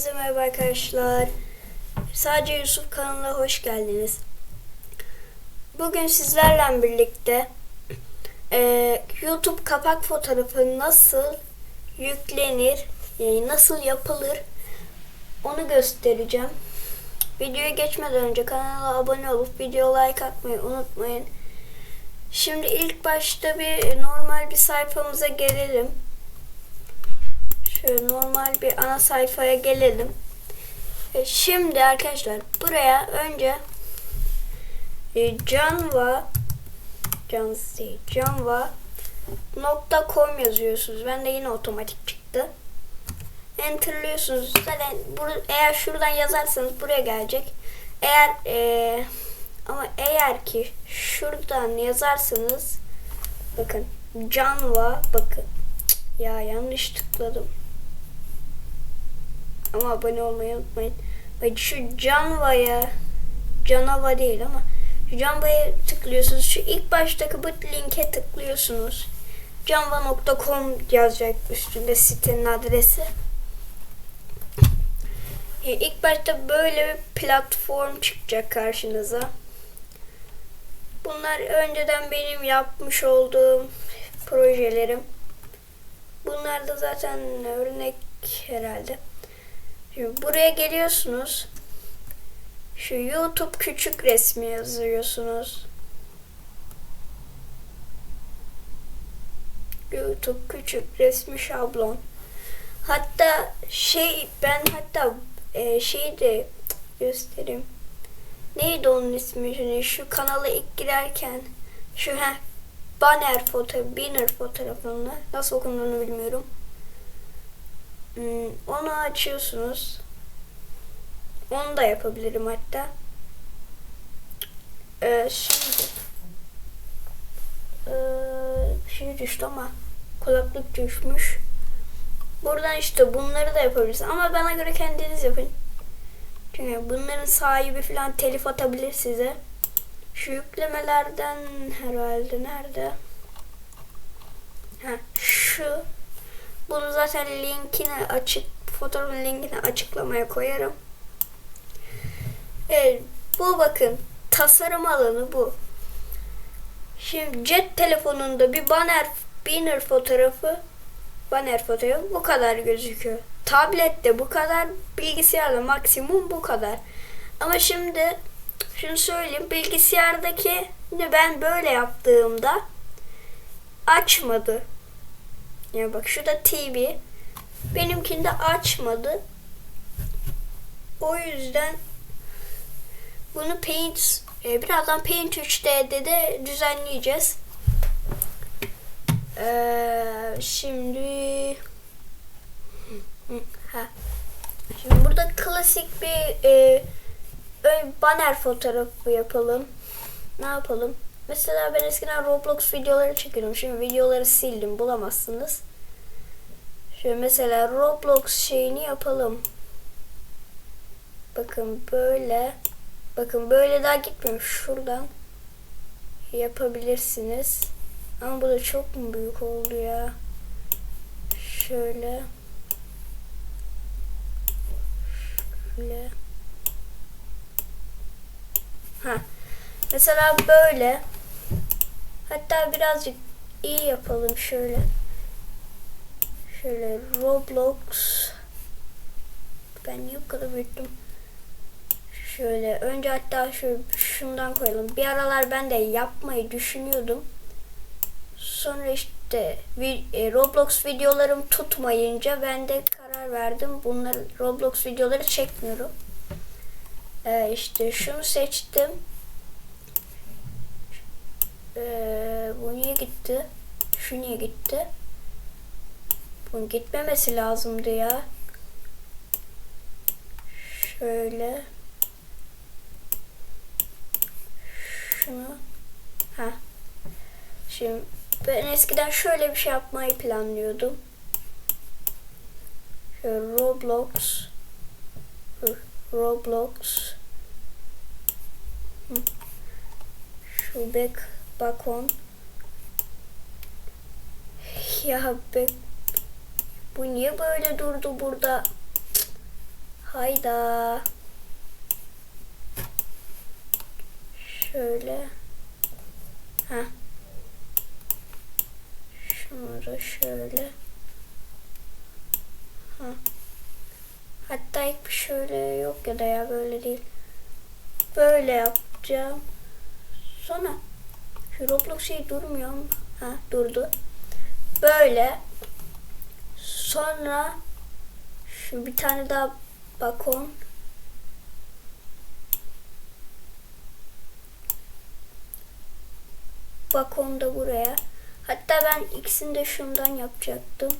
Hepinize merhaba arkadaşlar. Sadece Yusuf kanalına hoş geldiniz. Bugün sizlerle birlikte eee, YouTube kapak fotoğrafı nasıl yüklenir, yani nasıl yapılır onu göstereceğim. Videoya geçmeden önce kanala abone olup video like atmayı unutmayın. Şimdi ilk başta bir normal bir sayfamıza gelelim. Şöyle normal bir ana sayfaya gelelim. E, Şimdi arkadaşlar buraya önce e, canva canva nokta com yazıyorsunuz. Ben de yine otomatik çıktı. Enterliyorsunuz. Zaten bur- eğer şuradan yazarsanız buraya gelecek. Eğer e, ama eğer ki şuradan yazarsanız bakın canva bakın ya yanlış tıkladım. Ama abone olmayı unutmayın. Bak şu Canva'ya Canava değil ama şu Canva'ya tıklıyorsunuz. Şu ilk baştaki bu linke tıklıyorsunuz. Canva.com yazacak üstünde sitenin adresi. E, İlk başta böyle bir platform çıkacak karşınıza. Bunlar önceden benim yapmış olduğum projelerim. Bunlar da zaten örnek herhalde. Buraya geliyorsunuz. Şu YouTube küçük resmi yazıyorsunuz. YouTube küçük resmi şablon. Hatta şey ben hatta e, şeyi de göstereyim. Neydi onun ismi? Şimdi şu kanala ilk girerken şu he banner fotoğrafı, banner fotoğrafını nasıl okunduğunu bilmiyorum. Hmm, onu açıyorsunuz. Onu da yapabilirim hatta. Ee, şimdi ee, bir şey düştü ama kulaklık düşmüş. Buradan işte bunları da yapabilirsiniz. Ama bana göre kendiniz yapın. Çünkü bunların sahibi falan telif atabilir size. Şu yüklemelerden herhalde nerede? Ha, şu bunu zaten linkini açık fotoğrafın linkini açıklamaya koyarım. Evet, bu bakın tasarım alanı bu. Şimdi cep telefonunda bir banner banner fotoğrafı banner fotoğrafı bu kadar gözüküyor. Tablette bu kadar, bilgisayarda maksimum bu kadar. Ama şimdi şunu söyleyeyim bilgisayardaki ben böyle yaptığımda açmadı. Ya bak şurada TV. Benimkinde açmadı. O yüzden bunu Paint e, birazdan Paint 3D'de de düzenleyeceğiz. Ee, şimdi ha. Şimdi burada klasik bir e, banner fotoğrafı yapalım. Ne yapalım? Mesela ben eskiden Roblox videoları çekiyordum. Şimdi videoları sildim. Bulamazsınız. Şöyle mesela Roblox şeyini yapalım. Bakın böyle. Bakın böyle daha gitmiyor. Şuradan yapabilirsiniz. Ama bu da çok mu büyük oldu ya? Şöyle. Şöyle. Ha. Mesela böyle. Hatta birazcık iyi yapalım şöyle. Şöyle Roblox. Ben niye bu büyüttüm? Şöyle önce hatta şu şundan koyalım. Bir aralar ben de yapmayı düşünüyordum. Sonra işte e, Roblox videolarım tutmayınca ben de karar verdim. Bunları Roblox videoları çekmiyorum. Ee, işte şunu seçtim. Ee, gitti? Şu niye gitti? Bunun gitmemesi lazımdı ya. Şöyle. Şunu. Ha. Şimdi ben eskiden şöyle bir şey yapmayı planlıyordum. Şöyle Roblox. Roblox. Şu back bakon. Ya back bu niye böyle durdu burada? Hayda. Şöyle. Ha. Da şöyle. Ha. Hatta ilk şöyle yok ya da ya böyle değil. Böyle yapacağım. Sonra şu Roblox şey durmuyor mu? Ha durdu. Böyle. Sonra şu bir tane daha balkon. Balkon da buraya. Hatta ben ikisini de şundan yapacaktım.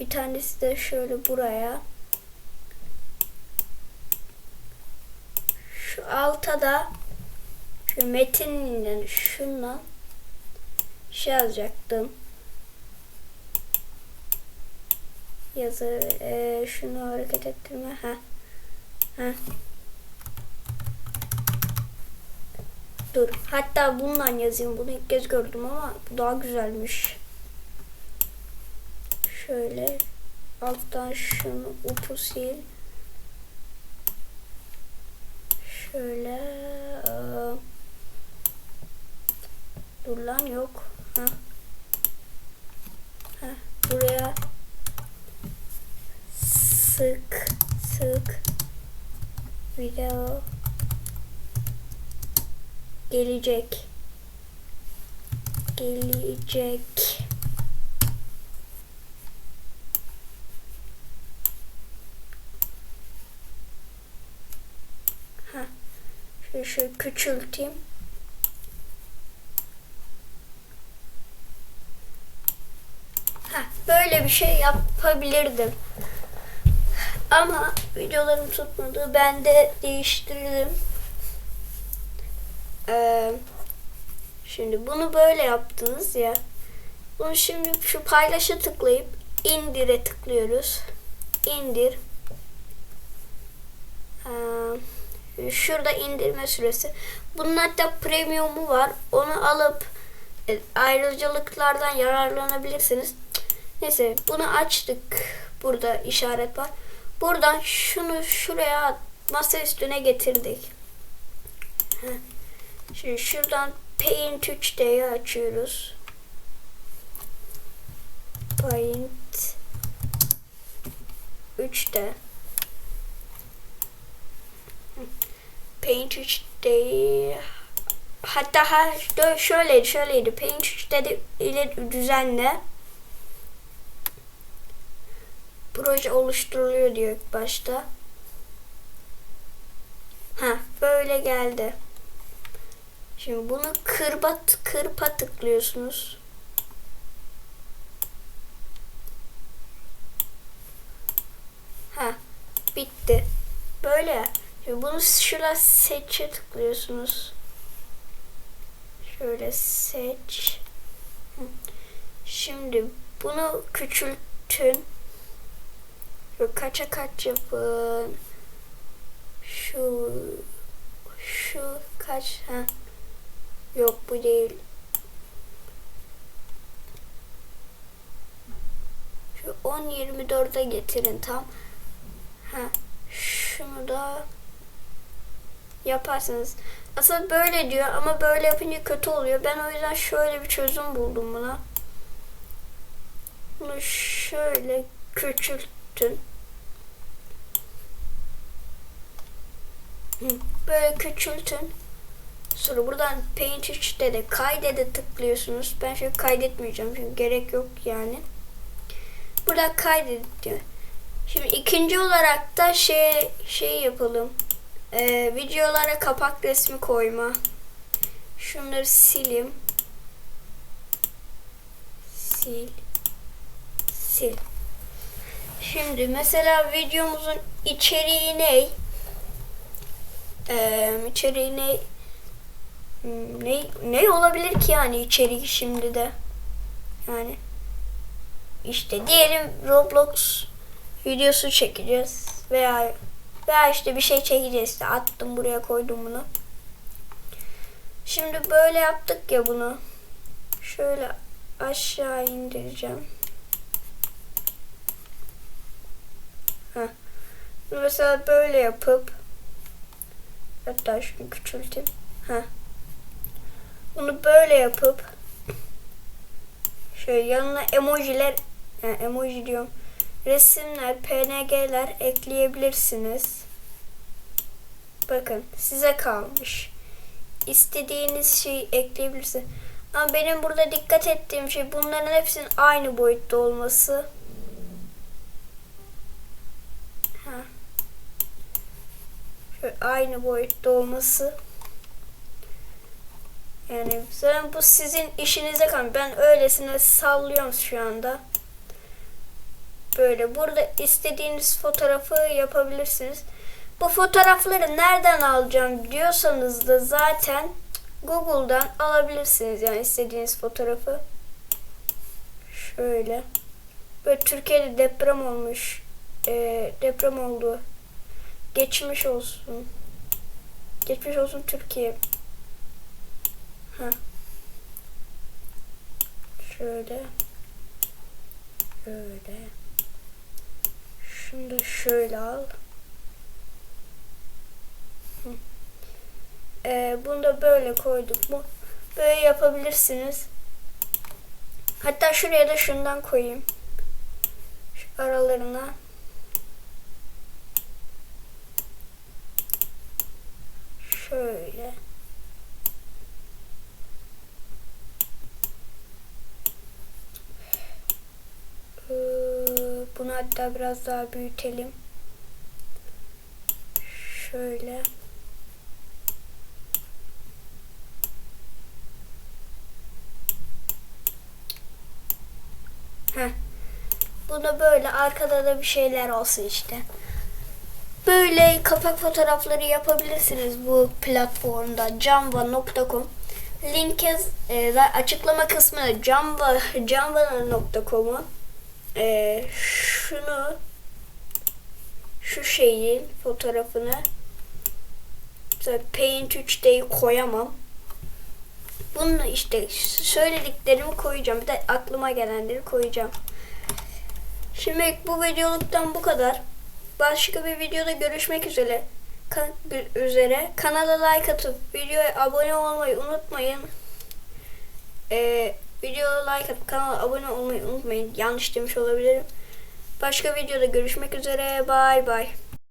Bir tanesi de şöyle buraya. Şu alta da şu metininden şundan şey yazacaktım. Yazı e, şunu hareket ettirme. Ha. Ha. Dur. Hatta bundan yazayım. Bunu ilk kez gördüm ama bu daha güzelmiş. Şöyle alttan şunu upu sil. Şöyle aa, dur lan yok. Ha. Ha, buraya sık sık. Video. Gelecek. Gelecek. Ha şöyle, şöyle küçülteyim. Ha böyle bir şey yapabilirdim ama videolarım tutmadı ben de değiştirdim ee, şimdi bunu böyle yaptınız ya. Bunu şimdi şu paylaşa tıklayıp indire tıklıyoruz. İndir. Ee, şurada indirme süresi. Bunun hatta premiumu var. Onu alıp e, ayrıcalıklardan yararlanabilirsiniz. Neyse bunu açtık. Burada işaret var. Buradan şunu şuraya masa üstüne getirdik. Şimdi şuradan Paint 3D'yi açıyoruz. Paint 3D Paint 3D'yi hatta ha, şöyleydi şöyleydi. Paint 3D ile düzenle proje oluşturuluyor diyor ilk başta. Ha böyle geldi. Şimdi bunu kırba kırpa tıklıyorsunuz. Ha bitti. Böyle. Şimdi bunu şuraya seçe tıklıyorsunuz. Şöyle seç. Şimdi bunu küçültün. Şu kaça kaç yapın. Şu şu kaç ha Yok bu değil. Şu 10-24'e getirin tam. Ha, şunu da yaparsınız. Aslında böyle diyor ama böyle yapınca kötü oluyor. Ben o yüzden şöyle bir çözüm buldum buna. Bunu şöyle küçültün. Böyle küçültün. Sonra buradan Paint 3'te de kaydede tıklıyorsunuz. Ben şöyle kaydetmeyeceğim çünkü gerek yok yani. Burada kaydet diyor. Şimdi ikinci olarak da şey şey yapalım. Ee, videolara kapak resmi koyma. Şunları silim. Sil. Sil. Şimdi mesela videomuzun içeriği ne? Ee, içeriği ne? Ne olabilir ki yani içerik şimdi de? Yani işte diyelim Roblox videosu çekeceğiz veya veya işte bir şey çekeceğiz işte attım buraya koydum bunu. Şimdi böyle yaptık ya bunu. Şöyle aşağı indireceğim. Heh. Mesela böyle yapıp hatta şunu küçülteyim. Ha. Bunu böyle yapıp şöyle yanına emojiler yani emoji diyorum. Resimler, PNG'ler ekleyebilirsiniz. Bakın size kalmış. İstediğiniz şeyi ekleyebilirsiniz. Ama benim burada dikkat ettiğim şey bunların hepsinin aynı boyutta olması. Ha. Şöyle aynı boyutta olması. Yani zaten bu sizin işinize kalmış. Ben öylesine sallıyorum şu anda. Böyle burada istediğiniz fotoğrafı yapabilirsiniz. Bu fotoğrafları nereden alacağım diyorsanız da zaten Google'dan alabilirsiniz yani istediğiniz fotoğrafı. Şöyle. Böyle Türkiye'de deprem olmuş. Ee, deprem oldu. Geçmiş olsun. Geçmiş olsun Türkiye. Ha. Şöyle. Şöyle. Şunu da şöyle al. Ee, bunu da böyle koyduk. Bu böyle yapabilirsiniz. Hatta şuraya da şundan koyayım. Şu aralarına. Şöyle. Ee, Bunu hatta biraz daha büyütelim. Şöyle. Heh. Bunu böyle arkada da bir şeyler olsun işte. Böyle kapak fotoğrafları yapabilirsiniz bu platformda canva.com. Linke e, açıklama kısmına canva canva.com'u e, şunu şu şeyin fotoğrafını mesela Paint 3D'yi koyamam. Bunu işte söylediklerimi koyacağım. Bir de aklıma gelenleri koyacağım. Şimdi bu videoluktan bu kadar. Başka bir videoda görüşmek üzere. Kan- üzere. Kanala like atıp videoya abone olmayı unutmayın. Ee, videoya like atıp kanala abone olmayı unutmayın. Yanlış demiş olabilirim. Başka videoda görüşmek üzere. Bay bay.